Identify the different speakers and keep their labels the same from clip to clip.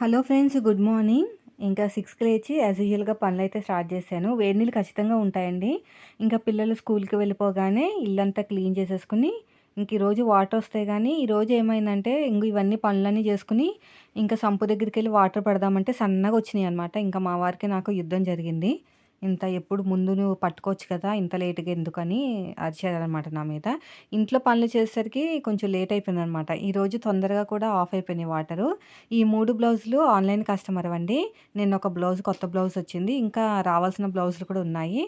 Speaker 1: Hello friends good morning. ఇంకా సిక్స్కి లేచి యాజ్ యూజువల్గా పనులు అయితే స్టార్ట్ చేశాను. వేడి నీళ్ళు ఖచ్చితంగా ఉంటాయండి. ఇంకా పిల్లలు స్కూల్కి వెళ్ళిపోగానే ఇల్లంతా క్లీన్ చేసేసుకుని ఇంక ఈరోజు వాటర్ వస్తాయి కానీ ఈరోజు ఏమైందంటే ఇంక ఇవన్నీ పనులన్నీ చేసుకుని ఇంకా సంపు దగ్గరికి వెళ్ళి వాటర్ పెడదామంటే సన్నగా వచ్చినాయి అనమాట ఇంకా మా వారికి నాకు యుద్ధం జరిగింది. ఇంత ఎప్పుడు ముందు నువ్వు పట్టుకోవచ్చు కదా ఇంత లేట్గా ఎందుకని అరిచారనమాట నా మీద. ఇంట్లో పనులు చేసేసరికి కొంచెం లేట్ అయిపోయింది అనమాట ఈరోజు తొందరగా కూడా ఆఫ్ అయిపోయినాయి వాటరు. ఈ మూడు బ్లౌజులు ఆన్లైన్ కస్టమర్ అండి. నేను ఒక బ్లౌజ్ కొత్త బ్లౌజ్ వచ్చింది. ఇంకా రావాల్సిన బ్లౌజులు కూడా ఉన్నాయి.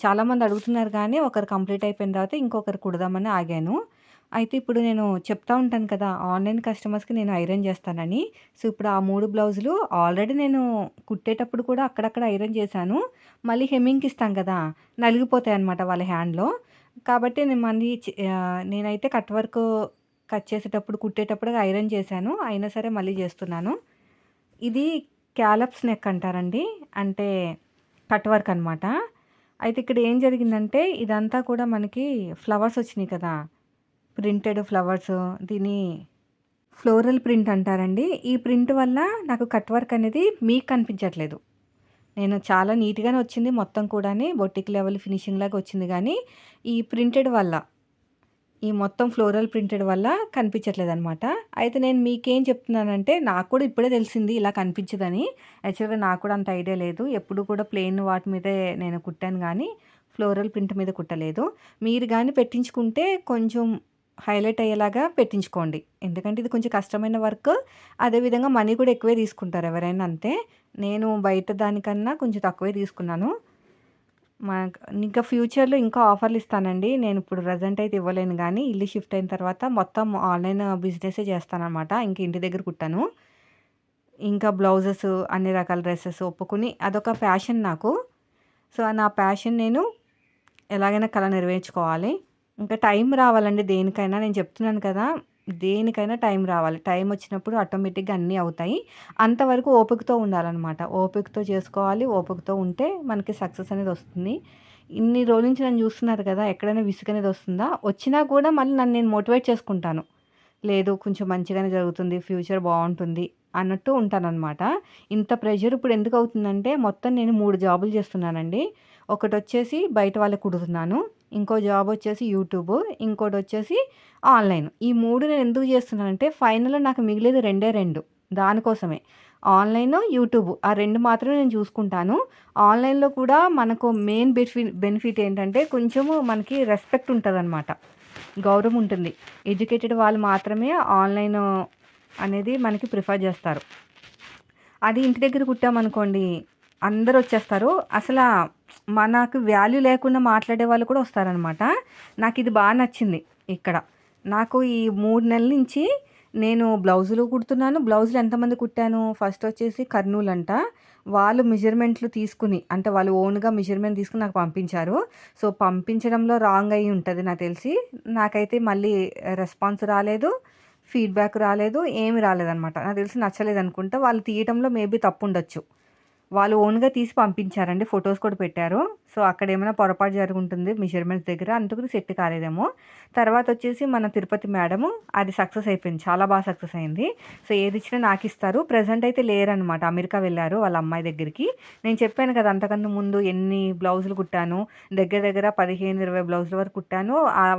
Speaker 1: చాలామంది అడుగుతున్నారు కానీ ఒకరు కంప్లీట్ అయిపోయిన తర్వాత ఇంకొకరు కుడదామని ఆగాను. అయితే ఇప్పుడు నేను చెప్తా ఉంటాను కదా ఆన్లైన్ కస్టమర్స్కి నేను ఐరన్ చేస్తానని. సో ఇప్పుడు ఆ మూడు బ్లౌజులు ఆల్రెడీ నేను కుట్టేటప్పుడు కూడా అక్కడక్కడ ఐరన్ చేశాను. మళ్ళీ హెమ్మింగ్కి ఇస్తాం కదా నలిగిపోతాయి అనమాట వాళ్ళ హ్యాండ్లో. కాబట్టి నేను మళ్ళీ నేనైతే కట్ వర్క్ కట్ చేసేటప్పుడు కుట్టేటప్పుడు ఐరన్ చేశాను. అయినా సరే మళ్ళీ చేస్తున్నాను. ఇది క్యాలప్స్ నెక్ అంటారండి. అంటే కట్ వర్క్ అనమాట అయితే ఇక్కడ ఏం జరిగిందంటే ఇదంతా కూడా మనకి ఫ్లవర్స్ వచ్చినాయి కదా. ప్రింటెడ్ ఫ్లవర్స్ దీని ఫ్లోరల్ ప్రింట్ అంటారండి. ఈ ప్రింట్ వల్ల నాకు కట్ వర్క్ అనేది మీకు కనిపించట్లేదు. నేను చాలా నీట్గానే వచ్చింది మొత్తం కూడా బొట్టిక్ లెవెల్ ఫినిషింగ్ లాగా వచ్చింది కానీ ఈ ప్రింటెడ్ వల్ల ఈ మొత్తం ఫ్లోరల్ ప్రింటెడ్ వల్ల కనిపించట్లేదు అనమాట అయితే నేను మీకేం చెప్తున్నానంటే నాకు కూడా ఇప్పుడే తెలిసింది ఇలా కనిపించదని. యాక్చువల్గా నాకు కూడా అంత ఐడియా లేదు. ఎప్పుడు కూడా ప్లెయిన్ వాటి మీదే నేను కుట్టాను కానీ ఫ్లోరల్ ప్రింట్ మీద కుట్టలేదు. మీరు కానీ పెట్టించుకుంటే కొంచెం హైలైట్ అయ్యేలాగా పెట్టించుకోండి. ఎందుకంటే ఇది కొంచెం కష్టమైన వర్క్. అదేవిధంగా మనీ కూడా ఎక్కువే తీసుకుంటారు ఎవరైనా అంతే. నేను బయట దానికన్నా కొంచెం తక్కువే తీసుకున్నాను. మా ఇంకా ఫ్యూచర్లో ఇంకా ఆఫర్లు ఇస్తానండి. నేను ఇప్పుడు ప్రజెంట్ అయితే ఇవ్వలేను కానీ ఇల్లు షిఫ్ట్ అయిన తర్వాత మొత్తం ఆన్లైన్ బిజినెసే చేస్తానమాట ఇంక ఇంటి దగ్గర కుట్టాను. ఇంకా బ్లౌజెస్ అన్ని రకాల డ్రెస్సెస్ ఒప్పుకుని అదొక ఫ్యాషన్ నాకు. సో నా ప్యాషన్ నేను ఎలాగైనా కళ నెరవేర్చుకోవాలి. ఇంకా టైం రావాలండి దేనికైనా. నేను చెప్తున్నాను కదా దేనికైనా టైం రావాలి. టైం వచ్చినప్పుడు ఆటోమేటిక్గా అన్నీ అవుతాయి. అంతవరకు ఓపికతో ఉండాలన్నమాట. ఓపికతో చేసుకోవాలి. ఓపికతో ఉంటే మనకి సక్సెస్ అనేది వస్తుంది. ఇన్ని రోజుల నుంచి నన్ను చూస్తున్నారు కదా ఎక్కడైనా విసుగు అనేది వస్తుందా? వచ్చినా కూడా మళ్ళీ నన్ను నేను మోటివేట్ చేసుకుంటాను. లేదు కొంచెం మంచిగానే జరుగుతుంది. ఫ్యూచర్ బాగుంటుంది అన్నట్టు ఉంటానన్నమాట. ఇంత ప్రెషర్ ఇప్పుడు ఎందుకు అవుతుందంటే మొత్తం నేను మూడు జాబులు చేస్తున్నానండి. ఒకటి వచ్చేసి బయట వాళ్ళకి కుడుతున్నాను. ఇంకో జాబ్ వచ్చేసి యూట్యూబ్ ఇంకోటి వచ్చేసి ఆన్లైన్. ఈ మూడు నేను ఎందుకు చేస్తున్నానంటే ఫైనల్లో నాకు మిగిలేదు రెండే రెండు. దానికోసమే. Online YouTube. ఆ రెండు మాత్రమే నేను చూసుకుంటాను. ఆన్లైన్లో కూడా మనకు మెయిన్ బెనిఫిట్ బెనిఫిట్ ఏంటంటే కొంచెము మనకి రెస్పెక్ట్ ఉంటుంది అనమాట గౌరవం ఉంటుంది. ఎడ్యుకేటెడ్ వాళ్ళు మాత్రమే ఆన్లైన్ అనేది మనకి ప్రిఫర్ చేస్తారు. అది ఇంటి దగ్గర కుట్టామనుకోండి అందరు వచ్చేస్తారు అసలు మనకు వాల్యూ లేకుండా మాట్లాడే వాళ్ళు కూడా వస్తారనమాట నాకు ఇది బాగా నచ్చింది ఇక్కడ. నాకు ఈ మూడు నెలల నుంచి నేను బ్లౌజులు కుడుతున్నాను. బ్లౌజులు ఎంతమంది కుట్టాను? ఫస్ట్ వచ్చేసి కర్నూలు అంట వాళ్ళు మెజర్మెంట్లు తీసుకుని అంటే వాళ్ళు ఓన్గా మెజర్మెంట్ తీసుకుని నాకు పంపించారు. సో పంపించడంలో రాంగ్ అయి ఉంటుంది నాకు తెలిసి. నాకైతే మళ్ళీ రెస్పాన్స్ రాలేదు ఫీడ్బ్యాక్ రాలేదు ఏమి రాలేదనమాట నాకు తెలిసి నచ్చలేదు అనుకుంటా వాళ్ళు తీయటంలో మేబీ తప్పు ఉండొచ్చు వాళ్ళు ఓన్గా తీసి పంపించారండి ఫొటోస్ కూడా పెట్టారు. సో అక్కడ ఏమైనా పొరపాటు జరుగుంటుంది మెజర్మెంట్స్ దగ్గర అందుకు సెట్ కాలేదేమో. తర్వాత వచ్చేసి మన తిరుపతి మేడము అది సక్సెస్ అయిపోయింది చాలా బాగా సక్సెస్ అయింది. సో ఏది ఇచ్చినా నాకు ఇస్తారు. ప్రజెంట్ అయితే లేరనమాట అమెరికా వెళ్ళారు వాళ్ళ అమ్మాయి దగ్గరికి. నేను చెప్పాను కదా అంతకంటే ముందు ఎన్ని బ్లౌజులు కుట్టాను దగ్గర దగ్గర పదిహేను ఇరవై బ్లౌజుల వరకు కుట్టాను.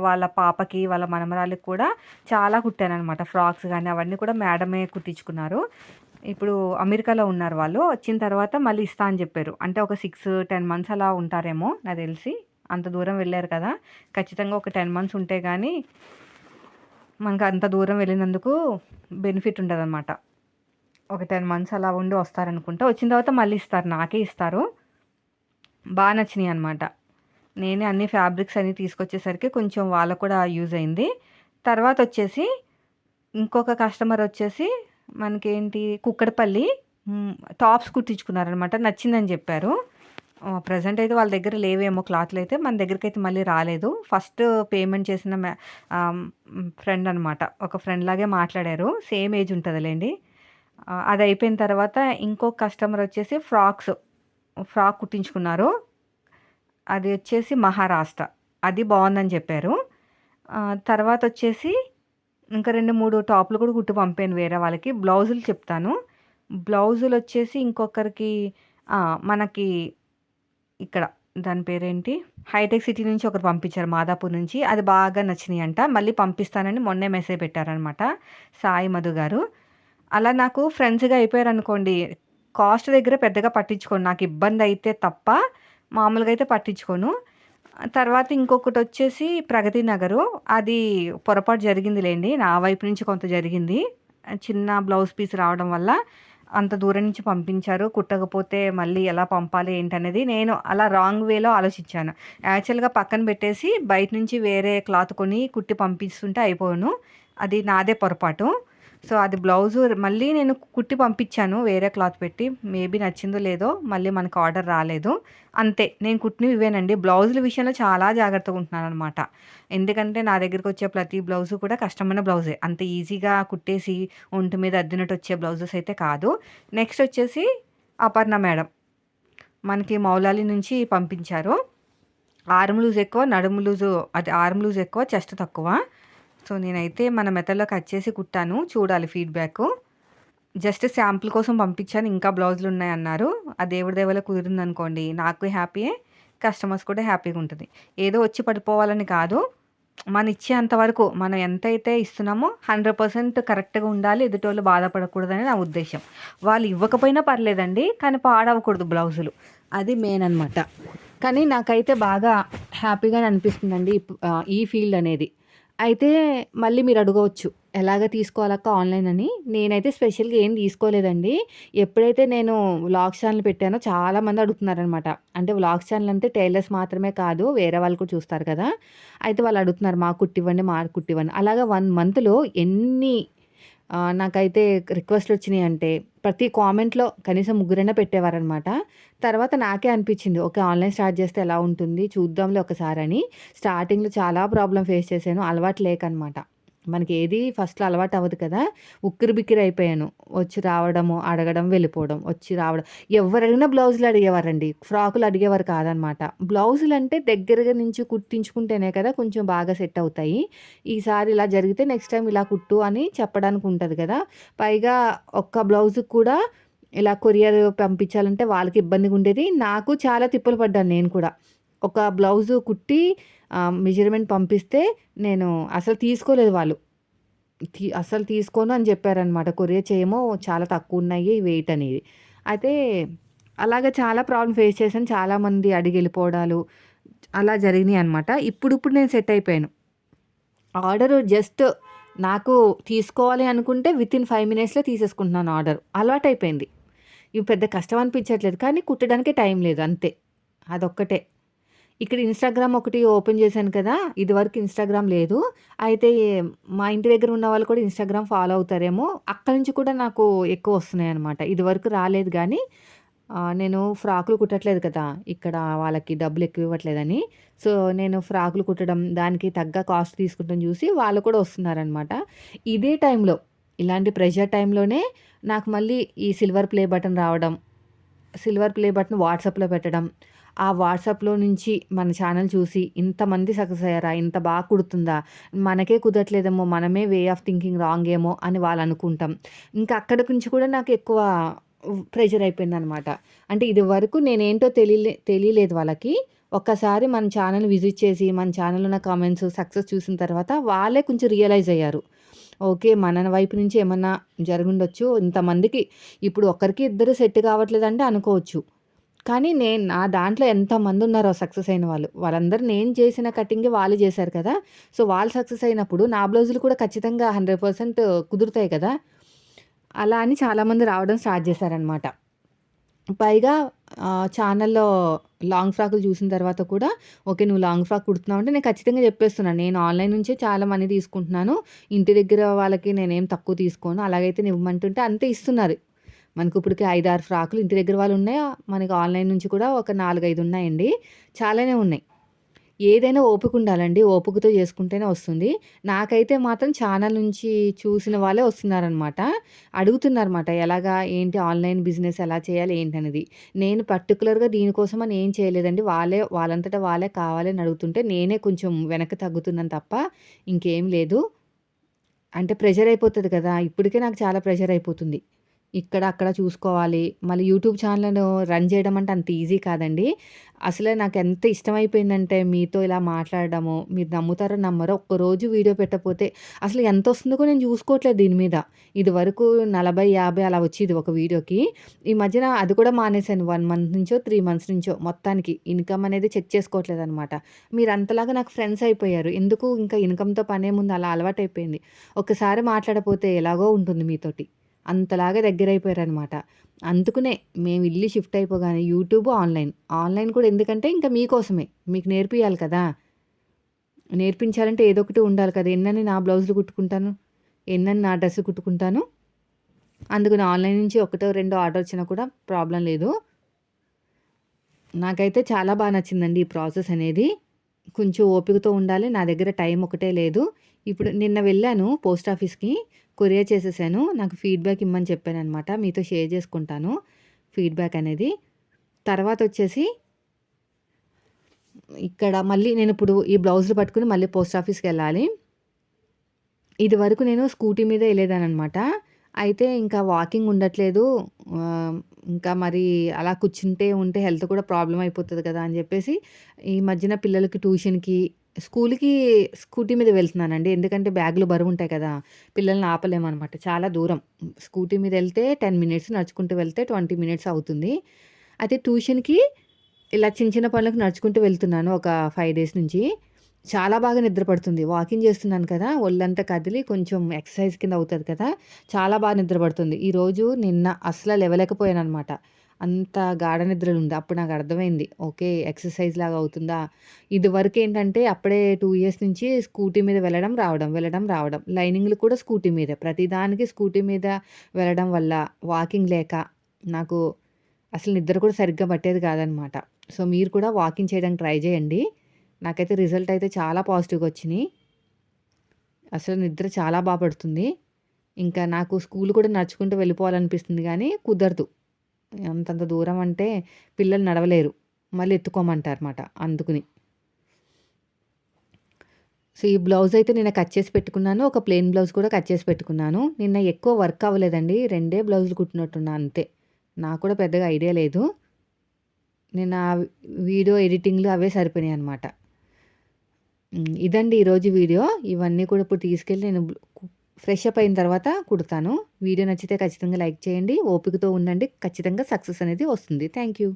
Speaker 1: వాళ్ళ పాపకి వాళ్ళ మనమరాలకి కూడా చాలా కుట్టాను అనమాట ఫ్రాక్స్ కానీ అవన్నీ కూడా మేడమే కుట్టించుకున్నారు. ఇప్పుడు అమెరికాలో ఉన్నారు వాళ్ళు. వచ్చిన తర్వాత మళ్ళీ ఇస్తా అని చెప్పారు. అంటే ఒక సిక్స్ టెన్ మంత్స్ అలా ఉంటారేమో నాకు తెలిసి. అంత దూరం వెళ్ళారు కదా. ఖచ్చితంగా ఒక టెన్ మంత్స్ ఉంటే కానీ మనకు అంత దూరం వెళ్ళినందుకు బెనిఫిట్ ఉంటుంది అనమాట ఒక టెన్ మంత్స్ అలా ఉండి వస్తారనుకుంటా. వచ్చిన తర్వాత మళ్ళీ ఇస్తారు. నాకే ఇస్తారు. బాగా నచ్చినాయి అనమాట నేనే అన్ని ఫ్యాబ్రిక్స్ అన్నీ తీసుకొచ్చేసరికి కొంచెం వాళ్ళకు కూడా యూజ్ అయింది. తర్వాత వచ్చేసి ఇంకొక కస్టమర్ వచ్చేసి మనకేంటి కుక్కడపల్లి టాప్స్ కుట్టించుకున్నారనమాట. నచ్చిందని చెప్పారు. ప్రజెంట్ అయితే వాళ్ళ దగ్గర లేవేమో క్లాత్లు అయితే మన దగ్గరికి అయితే మళ్ళీ రాలేదు. ఫస్ట్ పేమెంట్ చేసిన ఫ్రెండ్ అనమాట. ఒక ఫ్రెండ్ లాగే మాట్లాడారు. సేమ్ ఏజ్ ఉంటుందిలేండి. అది అయిపోయిన తర్వాత ఇంకో కస్టమర్ వచ్చేసి ఫ్రాక్స్ ఫ్రాక్ కుట్టించుకున్నారు. అది వచ్చేసి మహారాష్ట్ర. అది బాగుందని చెప్పారు. తర్వాత వచ్చేసి ఇంకా రెండు మూడు టాప్లు కూడా కుట్టి పంపాను వేరే వాళ్ళకి బ్లౌజులు చెప్తాను బ్లౌజులు వచ్చేసి ఇంకొకరికి మనకి ఇక్కడ దాని పేరేంటి? హైటెక్ సిటీ నుంచి ఒకరు పంపించారు మాదాపూర్ నుంచి. అది బాగా నచ్చినాయి అంట మళ్ళీ పంపిస్తానని మొన్నే మెసేజ్ పెట్టారనమాట. సాయి మధు గారు. అలా నాకు ఫ్రెండ్స్‌గా అయిపోయారు అనుకోండి కాస్ట్ దగ్గర పెద్దగా పట్టించుకోను. నాకు ఇబ్బంది అయితే తప్ప మామూలుగా అయితే పట్టించుకోను. తర్వాత ఇంకొకటి వచ్చేసి ప్రగతి నగరు. అది పొరపాటు జరిగిందిలేండి నా వైపు నుంచి కొంత జరిగింది. చిన్న బ్లౌజ్ పీస్ రావడం వల్ల అంత దూరం నుంచి పంపించారు. కుట్టకపోతే మళ్ళీ ఎలా పంపాలి ఏంటనేది నేను అలా రాంగ్ వేలో ఆలోచించాను. యాక్చువల్‌గా పక్కన పెట్టేసి బయట నుంచి వేరే క్లాత్ కొని కుట్టి పంపిస్తుంటే అయిపోను అది నాదే పొరపాటు. సో, అది బ్లౌజు మళ్ళీ నేను కుట్టి పంపించాను వేరే క్లాత్ పెట్టి. మేబీ నచ్చిందో లేదో మళ్ళీ మనకు ఆర్డర్ రాలేదు. అంతే నేను కుట్టినవి ఇవేనండి. బ్లౌజుల విషయంలో చాలా జాగ్రత్తగా ఉంటున్నాను అనమాట ఎందుకంటే నా దగ్గరకొచ్చే ప్రతి బ్లౌజు కూడా కష్టమైన బ్లౌజే. అంత ఈజీగా కుట్టేసి ఒంటి మీద అద్దినట్టు వచ్చే బ్లౌజెస్ అయితే కాదు. నెక్స్ట్ వచ్చేసి అపర్ణ మేడం. మనకి మౌలాలి నుంచి పంపించారు. ఆర్మ్ లూజ్ ఎక్కువ, నడుము లూజు అది ఆర్మ్ లూజ్ ఎక్కువ, చెస్ట్ తక్కువ. సో, నేనైతే మన మెథడ్‌లో కట్ చేసి కుట్టాను. చూడాలి ఫీడ్బ్యాక్ జస్ట్ శాంపుల్ కోసం పంపించాను. ఇంకా బ్లౌజులు ఉన్నాయన్నారు ఆ దేవుడి దేవుల వల్ల కుదిరిందనుకోండి. నాకు హ్యాపీయే. కస్టమర్స్ కూడా హ్యాపీగా ఉంటుంది ఏదో వచ్చి పడిపోవాలని కాదు. మన ఇచ్చేంత వరకు మనం ఎంతైతే ఇస్తున్నామో 100% కరెక్ట్‌గా ఉండాలి. ఎదుటోళ్ళు బాధపడకూడదని నా ఉద్దేశం వాళ్ళు ఇవ్వకపోయినా పర్లేదండి. కానీ పాడవకూడదు బ్లౌజులు. అది మెయిన్ అనమాట. కానీ నాకైతే బాగా హ్యాపీగా అనిపిస్తుందండి. ఈ ఫీల్డ్ అనేది. అయితే మళ్ళీ మీరు అడగవచ్చు. ఎలాగ తీసుకోవాలక్క ఆన్‌లైన్ అని. నేనైతే స్పెషల్‌గా ఏం తీసుకోలేదండి. ఎప్పుడైతే నేను వ్లాగ్స్ ఛానల్ పెట్టానో చాలామంది అడుగుతున్నారనమాట. అంటే వ్లాగ్స్ ఛానల్ అంటే టైలర్స్ మాత్రమే కాదు. వేరే వాళ్ళు కూడా చూస్తారు కదా! అయితే వాళ్ళు అడుగుతున్నారు. మా కుట్టివ్వండి, మాకు కుట్టివ్వండి. అలాగా వన్ మంత్‌లో ఎన్ని నాకైతే రిక్వెస్ట్లు వచ్చినాయి అంటే ప్రతి కామెంట్‌లో కనీసం ముగ్గురైనా పెట్టేవారనమాట. తర్వాత నాకే అనిపించింది. ఓకే. ఆన్‌లైన్ స్టార్ట్ చేస్తే ఎలా ఉంటుంది చూద్దాంలే అని స్టార్టింగ్‌లో చాలా ప్రాబ్లం ఫేస్ చేశాను. అలవాటు లేకనమాట. మనకి ఏది ఫస్ట్‌లో అలవాటు అవ్వదు కదా! ఉక్కిరి బిక్కిరి అయిపోయాను. వచ్చి రావడము, అడగడం, వెళ్ళిపోవడం. వచ్చి రావడం. ఎవరడిగినా బ్లౌజులు అడిగేవారండి. ఫ్రాకులు అడిగేవారు కాదనమాట. బ్లౌజులు అంటే దగ్గరగా నుంచి కుట్టించుకుంటేనే కదా కొంచెం బాగా సెట్ అవుతాయి. ఈసారి ఇలా జరిగితే నెక్స్ట్ టైం ఇలా కుట్టు అని చెప్పడానికి ఉంటుంది కదా! పైగా ఒక్క బ్లౌజుకి కూడా ఇలా కొరియర్ పంపించాలంటే వాళ్ళకి ఇబ్బందిగా ఉండేది. నాకు చాలా తిప్పలు పడ్డాను నేను కూడా. ఒక బ్లౌజు కుట్టి మెజర్‌మెంట్ పంపిస్తే నేను అసలు తీసుకోలేదు వాళ్ళు. తీ అసలు తీసుకోను అని చెప్పారనమాట. కొరియర్ చేయమో చాలా తక్కువ ఉన్నాయి వెయిట్ అనేది. అయితే అలాగా చాలా ప్రాబ్లమ్ ఫేస్ చేశాను. చాలామంది అడిగి వెళ్ళిపోవడాలు అలా జరిగినాయి అనమాట ఇప్పుడు ఇప్పుడిప్పుడు నేను సెట్ అయిపోయాను. ఆర్డర్ జస్ట్ నాకు తీసుకోవాలి అనుకుంటే వితిన్ ఫైవ్ మినిట్స్‌లో తీసేసుకుంటున్నాను ఆర్డర్. అలవాటైపోయింది ఇవి పెద్ద కష్టం అనిపించట్లేదు. కానీ కుట్టడానికే టైం లేదు అంతే. అదొక్కటే. ఇక్కడ ఇన్‌స్టాగ్రామ్ ఒకటి ఓపెన్ చేశాను కదా! ఇది వరకు ఇన్‌స్టాగ్రామ్ లేదు. అయితే మా ఇంటి దగ్గర ఉన్న వాళ్ళు కూడా ఇన్‌స్టాగ్రామ్ ఫాలో అవుతారేమో. అక్కడి నుంచి కూడా నాకు ఎక్కువ వస్తున్నాయి అనమాట ఇది వరకు రాలేదు కానీ నేను ఫ్రాకులు కుట్టట్లేదు కదా! ఇక్కడ వాళ్ళకి డబ్బులు ఎక్కువ ఇవ్వట్లేదని. సో, నేను ఫ్రాకులు కుట్టడం, దానికి తగ్గ కాస్ట్ తీసుకుంటాం చూసి వాళ్ళు కూడా వస్తున్నారనమాట. ఇదే టైంలో ఇలాంటి ప్రెషర్ టైంలోనే నాకు మళ్ళీ ఈ సిల్వర్ ప్లే బటన్ రావడం. సిల్వర్ ప్లే బటన్ వాట్సాప్‌లో పెట్టడం. ఆ వాట్సాప్‌లో నుంచి మన ఛానల్ చూసి ఇంతమంది సక్సెస్ అయ్యారా? ఇంత బాగా కుడుతుందా? మనకే కుదరట్లేదేమో మనమే వే ఆఫ్ థింకింగ్ రాంగ్ ఏమో అని వాళ్ళు అనుకుంటాం. ఇంకా అక్కడి నుంచి కూడా నాకు ఎక్కువ ప్రెషర్ అయిపోయిందనమాట. అంటే ఇదివరకు నేనేంటో తెలియలే తెలియలేదు వాళ్ళకి. ఒక్కసారి మన ఛానల్ విజిట్ చేసి మన ఛానల్లో ఉన్న కామెంట్స్ సక్సెస్ చూసిన తర్వాత వాళ్ళే కొంచెం రియలైజ్ అయ్యారు. ఓకే. మన వైపు నుంచి ఏమన్నా జరుగుండొచ్చు ఇంతమందికి ఇప్పుడు ఒక్కరికి ఇద్దరు సెట్ కావట్లేదంటే అనుకోవచ్చు. కానీ నేను నా దాంట్లో ఎంతమందున్నారో సక్సెస్ అయిన వాళ్ళు. వాళ్ళందరూ నేను చేసిన కటింగే వాళ్ళు చేశారు కదా! సో, వాళ్ళు సక్సెస్ అయినప్పుడు నా బ్లౌజులు కూడా ఖచ్చితంగా 100% కుదురుతాయి కదా! అలా అని చాలామంది రావడం స్టార్ట్ చేశారనమాట. పైగా ఛానల్లో లాంగ్ ఫ్రాకులు చూసిన తర్వాత కూడా ఓకే. నువ్వు లాంగ్ ఫ్రాక్ కుడుతున్నావు అంటే నేను ఖచ్చితంగా చెప్పేస్తున్నాను. నేను ఆన్‌లైన్ నుంచే చాలా మనీ తీసుకుంటున్నాను. ఇంటి దగ్గర వాళ్ళకి నేనేం తక్కువ తీసుకోను. అలాగైతే ఇవ్వమంటుంటే అంతే ఇస్తున్నారు. మనకు ఇప్పటికి ఐదు ఆరు ఫ్రాకులు ఇంటి దగ్గర వాళ్ళు ఉన్నాయి మనకి ఆన్‌లైన్ నుంచి కూడా ఒక 4, 5 ఉన్నాయండి. చాలానే ఉన్నాయి. ఏదైనా ఓపిక ఉండాలండి. ఓపికతో చేసుకుంటేనే వస్తుంది. నాకైతే మాత్రం ఛానల్ నుంచి చూసిన వాళ్ళే వస్తున్నారనమాట. అడుగుతున్నారన్నమాట. ఎలాగా ఏంటి ఆన్‌లైన్ బిజినెస్ ఎలా చేయాలి ఏంటనేది. నేను పర్టికులర్గా దీనికోసం అని ఏం చేయలేదండి. వాళ్ళే వాళ్ళంతటా వాళ్ళే కావాలి అని అడుగుతుంటే నేనే కొంచెం వెనక్కి తగ్గుతున్నాను తప్ప ఇంకేం లేదు. అంటే ప్రెషర్ అయిపోతుంది కదా! ఇప్పటికే నాకు చాలా ప్రెషర్ అయిపోతుంది. ఇక్కడ, అక్కడ చూసుకోవాలి. మళ్ళీ యూట్యూబ్ ఛానల్ను రన్ చేయడం అంటే అంత ఈజీ కాదండి. అసలే నాకు ఎంత ఇష్టమైపోయిందంటే మీతో ఇలా మాట్లాడడము, మీరు నమ్ముతారో నమ్మరో ఒక్కరోజు వీడియో పెట్టకపోతే అసలు ఎంతొస్తుందో కూడా నేను చూసుకోవట్లేదు దీని మీద. ఇదివరకు 40, 50 అలా వచ్చేది ఒక వీడియోకి. ఈ మధ్యన అది కూడా మానేశాను. వన్ మంత్ నుంచో, త్రీ మంత్స్ నుంచో మొత్తానికి ఇన్‌కమ్ అనేది చెక్ చేసుకోవట్లేదు అనమాట మీరంతలాగా నాకు ఫ్రెండ్స్ అయిపోయారు. ఎందుకు ఇంకా ఇన్‌కమ్‌తో పనే ముందు అలా అలవాటైపోయింది. ఒకసారి మాట్లాడపోతే ఎలాగో ఉంటుంది మీతోటి. అంతలాగా దగ్గరైపోయారనమాట. అందుకునే మేము ఇల్లు షిఫ్ట్ అయిపోగానే యూట్యూబ్, ఆన్‌లైన్. ఆన్‌లైన్ కూడా ఎందుకంటే ఇంకా మీకోసమే. మీకు నేర్పియాలి కదా! నేర్పించాలంటే ఏదో ఒకటి ఉండాలి కదా! ఎన్నని నా బ్లౌజులు కుట్టుకుంటాను. ఎన్నని నా డ్రెస్ కుట్టుకుంటాను. అందుకని ఆన్‌లైన్ నుంచి ఒకటో, రెండో ఆర్డర్ వచ్చినా కూడా ప్రాబ్లం లేదు. నాకైతే చాలా బాగా నచ్చిందండి ఈ ప్రాసెస్ అనేది. కొంచెం ఓపికతో ఉండాలి. నా దగ్గర టైం ఒకటే లేదు. ఇప్పుడు నిన్న వెళ్ళాను పోస్ట్ ఆఫీస్‌కి. కొరియర్ చేసేసాను. నాకు ఫీడ్‌బ్యాక్ ఇమ్మని చెప్పాననమాట. మీతో షేర్ చేసుకుంటాను ఫీడ్‌బ్యాక్ అనేది. తర్వాత వచ్చేసి ఇక్కడ మళ్ళీ నేను ఇప్పుడు ఈ బ్లౌజులు పట్టుకుని మళ్ళీ పోస్ట్ ఆఫీస్కి వెళ్ళాలి ఇదివరకు నేను స్కూటీ మీదే ఎళ్ళేదాన్ననమాట. అయితే ఇంకా వాకింగ్ ఉండట్లేదు. ఆహ్, ఇంకా మరి అలా కూర్చుంటే ఉంటే హెల్త్ కూడా ప్రాబ్లమ్ అయిపోతది కదా! అని చెప్పేసి ఈ మధ్యన పిల్లలకి ట్యూషన్‌కి, స్కూలుకి స్కూటీ మీద వెళ్తున్నానండి. ఎందుకంటే బ్యాగులు బరువుంటాయి కదా! పిల్లల్ని ఆపలేమనమాట. చాలా దూరం. స్కూటీ మీద ఎళ్తే 10 మినిట్స్, నడుచుకుంటూ వెళ్తే 20 మినిట్స్ అవుతుంది. అయితే ట్యూషన్‌కి ఇలా చిన్న చిన్న పనులకు నడుచుకుంటూ వెళ్తున్నాను ఒక 5 డేస్ నుంచి. చాలా బాగా నిద్రపడుతుంది వాకింగ్ చేస్తున్నాను కదా! ఒళ్ళంతా కదిలి కొంచెం ఎక్సర్సైజ్ కింద అవుతుంది కదా! చాలా బాగా నిద్రపడుతుంది ఈరోజు, నిన్న అసలు లేవలేకపోయాను అనమాట అంత గాఢ నిద్రలు ఉంది అప్పుడు నాకు అర్థమైంది. ఓకే. ఎక్సర్సైజ్ లాగా అవుతుందా? ఇదివరకేంటంటే అప్పుడే టూ ఇయర్స్ నుంచి స్కూటీ మీద వెళ్ళడం, రావడం, వెళ్ళడం, రావడం. లైనింగ్‌లు కూడా స్కూటీ మీదే. ప్రతిదానికి స్కూటీ మీద వెళ్ళడం వల్ల వాకింగ్ లేక నాకు అసలు నిద్ర కూడా సరిగ్గా పట్టేది కాదనమాట. సో, మీరు కూడా వాకింగ్ చేయడానికి ట్రై చేయండి. నాకైతే రిజల్ట్ అయితే చాలా పాజిటివ్‌గా వచ్చినాయి అసలు నిద్ర చాలా బాగా పడుతుంది. ఇంకా నాకు స్కూలు కూడా నడుచుకుంటూ వెళ్ళిపోవాలనిపిస్తుంది కానీ కుదరదు. అంతంత దూరం అంటే పిల్లలు నడవలేరు. మళ్ళీ ఎత్తుకోమంటారన్నమాట అందుకుని. సో, ఈ బ్లౌజ్ అయితే నిన్న కట్ చేసి పెట్టుకున్నాను. ఒక ప్లెయిన్ బ్లౌజ్ కూడా కట్ చేసి పెట్టుకున్నాను. నిన్న ఎక్కువ వర్క్ అవ్వలేదండి. రెండే బ్లౌజులు కుట్టినట్టున్నా అంతే. నాకు కూడా పెద్దగా ఐడియా లేదు. నిన్న వీడియో ఎడిటింగ్‌లు అవే సరిపోయినాయి అనమాట ఇదండి ఈరోజు వీడియో. ఇవన్నీ కూడా ఇప్పుడు తీసుకెళ్ళి నేను ఫ్రెష్ అప్ అయిన తర్వాత కుడతాను. వీడియో నచ్చితే ఖచ్చితంగా లైక్ చేయండి. ఓపికతో ఉండండి. ఖచ్చితంగా సక్సెస్ అనేది వస్తుంది. Thank you.